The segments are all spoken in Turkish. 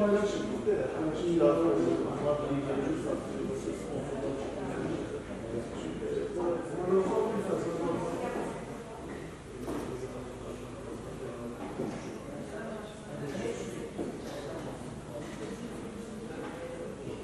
paylaşım bitti. Şimdi yardım edin.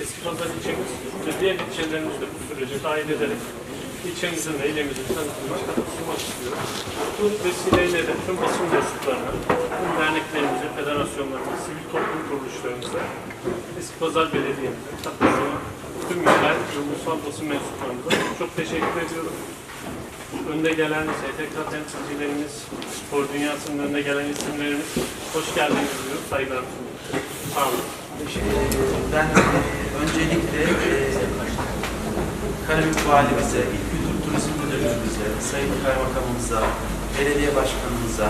Eski Pazar ilçemiz ve diğer ilçelerimizde bu sürece dahil ederek ilçemizin ve ilimizin tanıtımına katkı sunmak istiyoruz. Bu vesileyle de tüm basın mensuplarına, tüm derneklerimize, federasyonlarımıza, sivil toplum kuruluşlarımıza, Eski Pazar Belediye'mize katkısına tüm yerel ve ulusal basın mensuplarımıza çok teşekkür ediyorum. Önde gelen STK temsilcilerimiz, spor dünyasının önde gelen isimlerimiz, hoş geldiniz diyorum, saygılar sunuyorum. Sağ olun. Ben e, öncelikle e, Karabük Valimize, İl Kültür Turizm Müdürlüğümüze, Sayın Kaymakamımıza, Belediye Başkanımıza,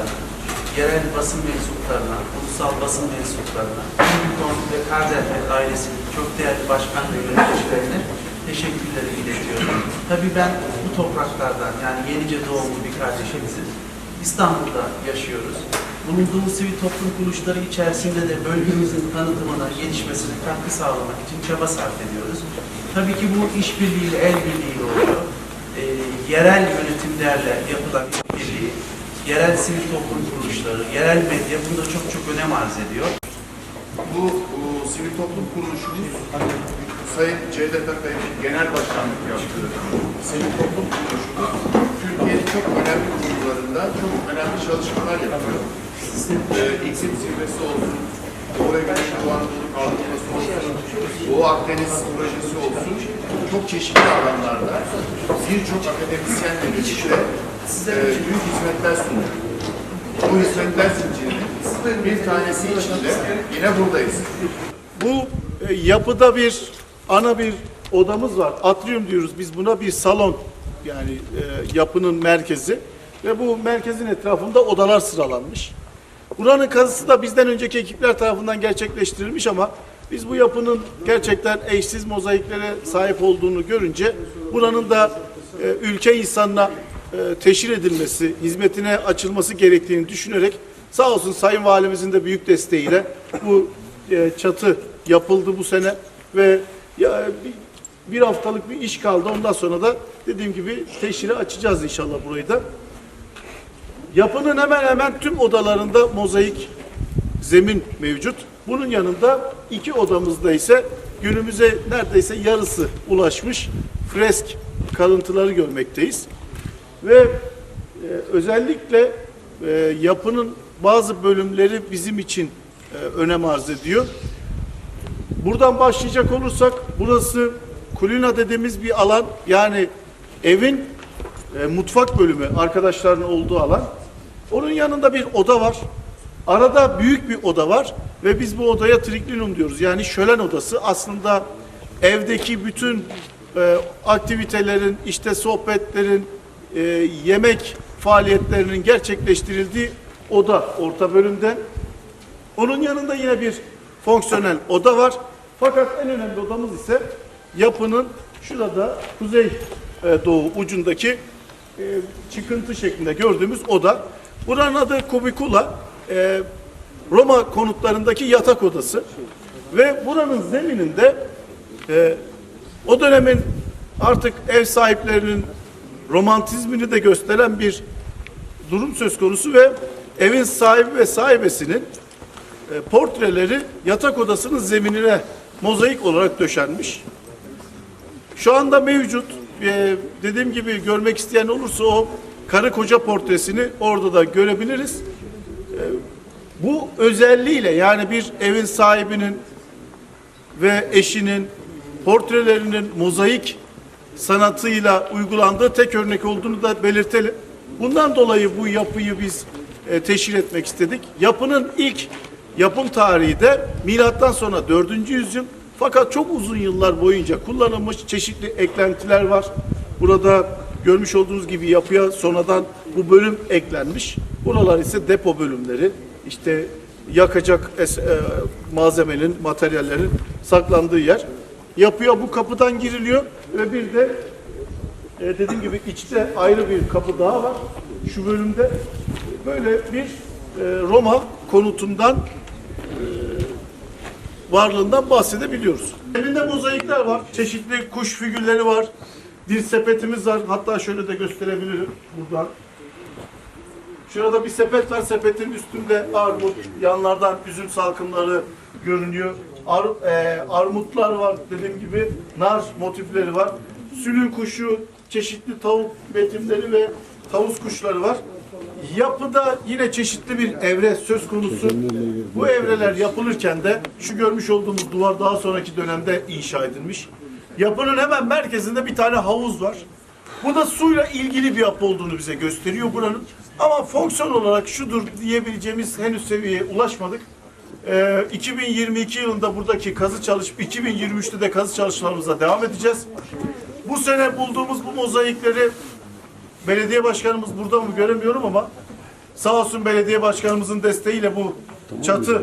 yerel basın mensuplarına, ulusal basın mensuplarına, Ünlükon ve Kardemir ailesinin çok değerli başkan ve yöneticilerine teşekkürleri iletiyorum. Tabii ben bu topraklardan yani yenice doğumlu bir kardeşimizin İstanbul'da yaşıyoruz. Bulunduğumuz sivil toplum kuruluşları içerisinde de bölgemizin tanıtımına, gelişmesine katkı sağlamak için çaba sarf ediyoruz. Tabii ki bu işbirliğiyle, el birliğiyle oluyor. Ee, yerel yönetimlerle yapılan işbirliği, yerel sivil toplum kuruluşları, yerel medya bunda çok çok önem arz ediyor. Bu, bu sivil toplum kuruluşumuz Sayın Cevdet Akay'ın genel başkanlık yaptığı sivil toplum kuruluşumuz Türkiye'nin çok önemli kurumlarında çok önemli çalışmalar yapıyor. Ee, iklim zirvesi olsun, Doğu Ege'nin Doğu Anadolu kalkınması olsun, Doğu Akdeniz projesi olsun, çok çeşitli alanlarda birçok akademisyenle birlikte e, büyük hizmetler sunuyor. Bu hizmetler zincirinin bir tanesi içinde yine buradayız. Bu e, yapıda bir ana bir odamız var. Atrium diyoruz biz buna bir salon yani e, yapının merkezi ve bu merkezin etrafında odalar sıralanmış. Buranın kazısı da bizden önceki ekipler tarafından gerçekleştirilmiş ama biz bu yapının gerçekten eşsiz mozaiklere sahip olduğunu görünce buranın da e, ülke insanına e, teşhir edilmesi, hizmetine açılması gerektiğini düşünerek sağ olsun Sayın Valimizin de büyük desteğiyle bu e, çatı yapıldı bu sene ve ya, bir, bir haftalık bir iş kaldı. Ondan sonra da dediğim gibi teşhiri açacağız inşallah burayı da. Yapının hemen hemen tüm odalarında mozaik zemin mevcut. Bunun yanında iki odamızda ise günümüze neredeyse yarısı ulaşmış fresk kalıntıları görmekteyiz. Ve e, özellikle e, yapının bazı bölümleri bizim için e, önem arz ediyor. Buradan başlayacak olursak burası kulina dediğimiz bir alan yani evin e, mutfak bölümü arkadaşların olduğu alan. Onun yanında bir oda var. Arada büyük bir oda var ve biz bu odaya triklinum diyoruz. Yani şölen odası aslında evdeki bütün e, aktivitelerin, işte sohbetlerin, e, yemek faaliyetlerinin gerçekleştirildiği oda orta bölümde. Onun yanında yine bir fonksiyonel oda var. Fakat en önemli odamız ise yapının şurada kuzey e, doğu ucundaki e, çıkıntı şeklinde gördüğümüz oda. Buranın adı kubikula. E, Roma konutlarındaki yatak odası. Ve buranın zemininde o dönemin artık ev sahiplerinin romantizmini de gösteren bir durum söz konusu ve evin sahibi ve sahibesinin portreleri yatak odasının zeminine mozaik olarak döşenmiş. Şu anda mevcut. e, dediğim gibi görmek isteyen olursa o karı koca portresini orada da görebiliriz. E, bu özelliğiyle yani bir evin sahibinin ve eşinin portrelerinin mozaik sanatıyla uygulandığı tek örnek olduğunu da belirtelim. Bundan dolayı bu yapıyı biz e, teşhir etmek istedik. Yapının ilk yapım tarihi de milattan sonra 4. yüzyıl fakat çok uzun yıllar boyunca kullanılmış çeşitli eklentiler var. Burada görmüş olduğunuz gibi yapıya sonradan bu bölüm eklenmiş. Buralar ise depo bölümleri. İşte yakacak es- e, malzemenin, materyallerin saklandığı yer. Yapıya bu kapıdan giriliyor ve bir de e, dediğim gibi içte ayrı bir kapı daha var. Şu bölümde böyle bir e, Roma konutundan varlığından bahsedebiliyoruz. Elinde mozaikler var. Çeşitli kuş figürleri var. Bir sepetimiz var. Hatta şöyle de gösterebilirim buradan. Şurada bir sepet var. Sepetin üstünde armut, yanlardan üzüm salkımları görünüyor. Ar- e, armutlar var dediğim gibi. Nar motifleri var. Sülün kuşu, çeşitli tavuk betimleri ve tavus kuşları var. Yapıda yine çeşitli bir evre söz konusu. Bu evreler yapılırken de şu görmüş olduğumuz duvar daha sonraki dönemde inşa edilmiş. Yapının hemen merkezinde bir tane havuz var. Bu da suyla ilgili bir yapı olduğunu bize gösteriyor buranın. Ama fonksiyon olarak şudur diyebileceğimiz henüz seviyeye ulaşmadık. Ee, 2022 yılında buradaki kazı çalışıp 2023'te de kazı çalışmalarımıza devam edeceğiz. Bu sene bulduğumuz bu mozaikleri belediye başkanımız burada mı göremiyorum ama sağ olsun belediye başkanımızın desteğiyle bu çatı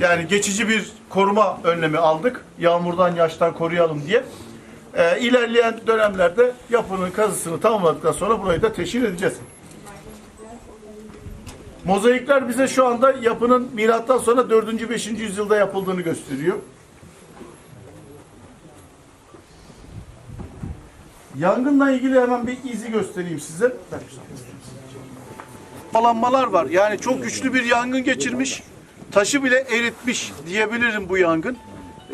yani geçici bir koruma önlemi aldık. Yağmurdan, yaştan koruyalım diye. Ee, ilerleyen dönemlerde yapının kazısını tamamladıktan sonra burayı da teşhir edeceğiz. Mozaikler bize şu anda yapının milattan sonra 4. 5. yüzyılda yapıldığını gösteriyor. Yangınla ilgili hemen bir izi göstereyim size. Falanmalar var. Yani çok güçlü bir yangın geçirmiş. Taşı bile eritmiş diyebilirim bu yangın.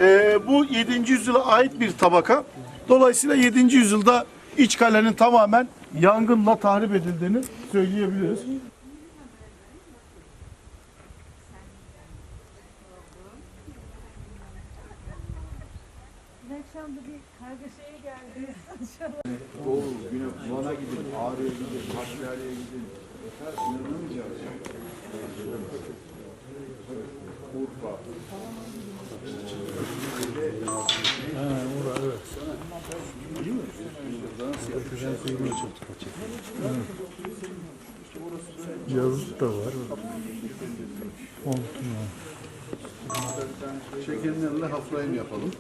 Ee, bu 7. yüzyıla ait bir tabaka. Dolayısıyla 7. yüzyılda iç kalenin tamamen yangınla tahrip edildiğini söyleyebiliriz. Doğu, Güney, Van'a gidin, Ağrı'ya gidin, Hakkari'ye gidin. İnanamayacağız. Urfa. Yazık da var. Şekerin yanında hafrayım yapalım.